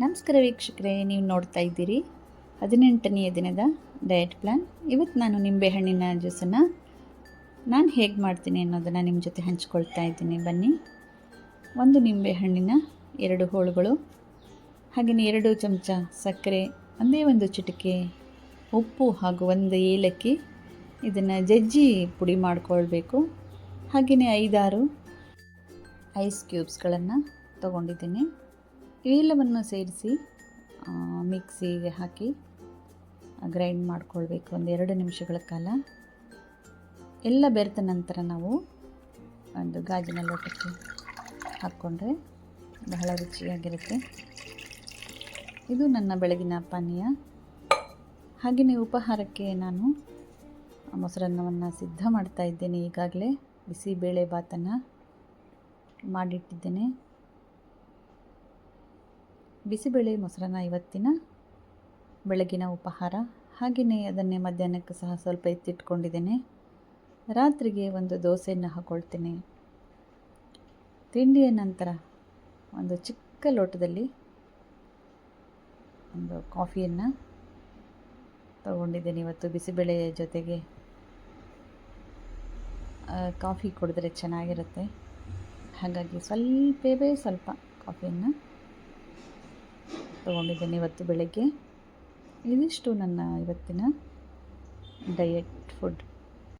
ನಮಸ್ಕಾರ ವೀಕ್ಷಕರೇ, ನೀವು ನೋಡ್ತಾ ಇದ್ದೀರಿ ಹದಿನೆಂಟನೆಯ ದಿನದ ಡಯಟ್ ಪ್ಲ್ಯಾನ್ ಇವತ್ತು ನಾನು ನಿಂಬೆಹಣ್ಣಿನ ಜ್ಯೂಸನ್ನು ನಾನು ಹೇಗೆ ಮಾಡ್ತೀನಿ ಅನ್ನೋದನ್ನು ನಿಮ್ಮ ಜೊತೆ ಹಂಚ್ಕೊಳ್ತಾ ಇದ್ದೀನಿ. ಬನ್ನಿ, ಒಂದು ನಿಂಬೆಹಣ್ಣಿನ ಎರಡು ಹೋಳುಗಳು ಹಾಗೆಯೇ ಎರಡು ಚಮಚ ಸಕ್ಕರೆ, ಒಂದೇ ಒಂದು ಚಿಟಿಕೆ ಉಪ್ಪು ಹಾಗೂ ಒಂದು ಏಲಕ್ಕಿ ಇದನ್ನು ಜಜ್ಜಿ ಪುಡಿ ಮಾಡಿಕೊಳ್ಬೇಕು. ಹಾಗೆಯೇ ಐದಾರು ಐಸ್ ಕ್ಯೂಬ್ಸ್ಗಳನ್ನು ತೊಗೊಂಡಿದ್ದೀನಿ. ಇವೆಲ್ಲವನ್ನು ಸೇರಿಸಿ ಮಿಕ್ಸಿಗೆ ಹಾಕಿ ಗ್ರೈಂಡ್ ಮಾಡ್ಕೊಳ್ಬೇಕು. ಒಂದು ಎರಡು ನಿಮಿಷಗಳ ಕಾಲ. ಎಲ್ಲ ಬೆರೆತ ನಂತರ ನಾವು ಒಂದು ಗಾಜಿನ ಲೋಟಕ್ಕೆ ಹಾಕ್ಕೊಂಡ್ರೆ ಬಹಳ ರುಚಿಯಾಗಿರುತ್ತೆ. ಇದು ನನ್ನ ಬೆಳಗಿನ ಪಾನೀಯ. ಹಾಗೆಯೇ ಉಪಹಾರಕ್ಕೆ ನಾನು ಮೊಸರನ್ನವನ್ನು ಸಿದ್ಧ ಮಾಡ್ತಾ ಇದ್ದೇನೆ. ಈಗಾಗಲೇ ಬಿಸಿಬೇಳೆ ಭಾತನ್ನು ಮಾಡಿಟ್ಟಿದ್ದೇನೆ. ಬಿಸಿಬೇಳೆ ಮೊಸರನ್ನ ಇವತ್ತಿನ ಬೆಳಗಿನ ಉಪಹಾರ. ಹಾಗೆಯೇ ಅದನ್ನೇ ಮಧ್ಯಾಹ್ನಕ್ಕೆ ಸಹ ಸ್ವಲ್ಪ ಎತ್ತಿಟ್ಕೊಂಡಿದ್ದೇನೆ. ರಾತ್ರಿಗೆ ಒಂದು ದೋಸೆಯನ್ನು ಹಾಕ್ಕೊಳ್ತೇನೆ ತಿಂಡಿಯ ನಂತರ ಒಂದು ಚಿಕ್ಕ ಲೋಟದಲ್ಲಿ ಒಂದು ಕಾಫಿಯನ್ನು ತಗೊಂಡಿದ್ದೇನೆ ಇವತ್ತು. ಬಿಸಿಬೇಳೆಯ ಜೊತೆಗೆ ಕಾಫಿ ಕುಡಿದ್ರೆ ಚೆನ್ನಾಗಿರುತ್ತೆ. ಹಾಗಾಗಿ ಸ್ವಲ್ಪವೇ ಸ್ವಲ್ಪ ಕಾಫಿಯನ್ನು ತೊಗೊಂಡಿದ್ದೇನೆ ಇವತ್ತು ಬೆಳಗ್ಗೆ. ಇದಿಷ್ಟು ನನ್ನ ಇವತ್ತಿನ ಡಯಟ್ ಫುಡ್